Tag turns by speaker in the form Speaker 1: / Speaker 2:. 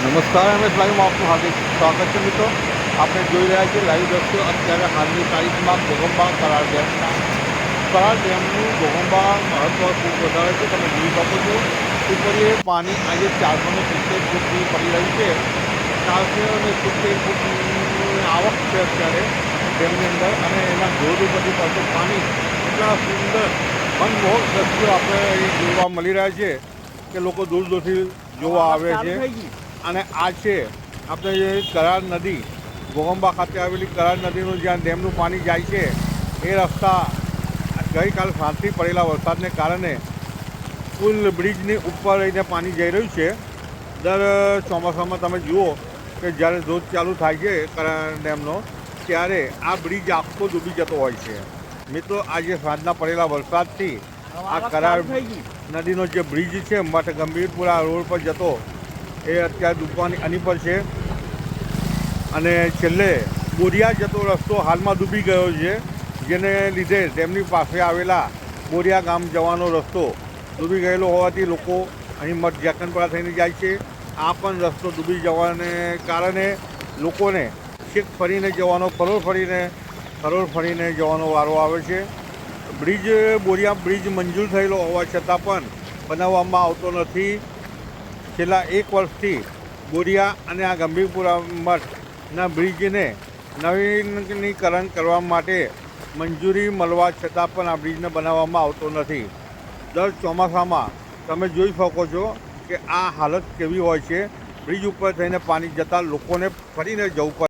Speaker 1: નમસ્કાર એમએસ લાઈવમાં આપનું હાર્દિક સ્વાગત છે મિત્રો. આપણે જોઈ રહ્યા છીએ લાઈવ દ્રશ્યો અત્યારે હાલની તારીખમાં ગોગંબા કરાર ડેમના. કરાર ડેમનું ગોગંબા મહત્વ ખૂબ વધારે છે તમે જોઈ શકો છો. ઉપરીએ પાણી આજે ચારસોને સિત્તેર ફૂટની પડી રહ્યું છે. ચારસો અને સિત્તેર ફૂટની આવક છે અત્યારે ડેમની અંદર અને એના ધોધ ઉપરથી પડતું પાણી એટલા સુંદર મનમોહક દ્રશ્યો આપણે જોવા મળી રહ્યા છે કે લોકો દૂર દૂરથી જોવા આવે છે. અને આ છે આપણે જે કરાર નદી ગોગંબા ખાતે આવેલી કરાર નદીનું જ્યાં ડેમનું પાણી જાય છે એ રસ્તા ગઈકાલ સાંજથી પડેલા વરસાદને કારણે પુલ બ્રિજની ઉપર રહીને પાણી જઈ રહ્યું છે. દર ચોમાસામાં તમે જુઓ કે જ્યારે ધોધ ચાલુ થાય છે કરાર ડેમનો ત્યારે આ બ્રિજ આખો ડૂબી જતો હોય છે. મિત્રો આજે સાંજના પડેલા વરસાદથી આ કરાર નદીનો જે બ્રિજ છે માટે ગંભીરપુરા રોડ પર જતો એ અત્યારે ડૂબવાની આની પર છે. અને છેલ્લે બોરિયા જતો રસ્તો હાલમાં ડૂબી ગયો છે, જેને લીધે તેમની પાસે આવેલા બોરિયા ગામ જવાનો રસ્તો ડૂબી ગયેલો હોવાથી લોકો અહીં મઠ જાકનપરા થઈને જાય છે. આ પણ રસ્તો ડૂબી જવાને કારણે લોકોને છેક ફરીને જવાનો, ફરોળ ફરીને ફરોળ ફરીને જવાનો વારો આવે છે. બ્રિજ, બોરિયા બ્રિજ મંજૂર થયેલો હોવા છતાં પણ બનાવવામાં આવતો નથી. છેલ્લા એક વર્ષથી બોરિયા અને આ ગંભીરપુરા મઠના બ્રિજને નવીનીકરણ કરવા માટે મંજૂરી મળવા છતાં પણ આ બ્રિજને બનાવવામાં આવતો નથી. દર ચોમાસામાં તમે જોઈ શકો છો કે આ હાલત કેવી હોય છે. બ્રિજ ઉપર થઈને પાણી જતાં લોકોને ફરીને જવું પડે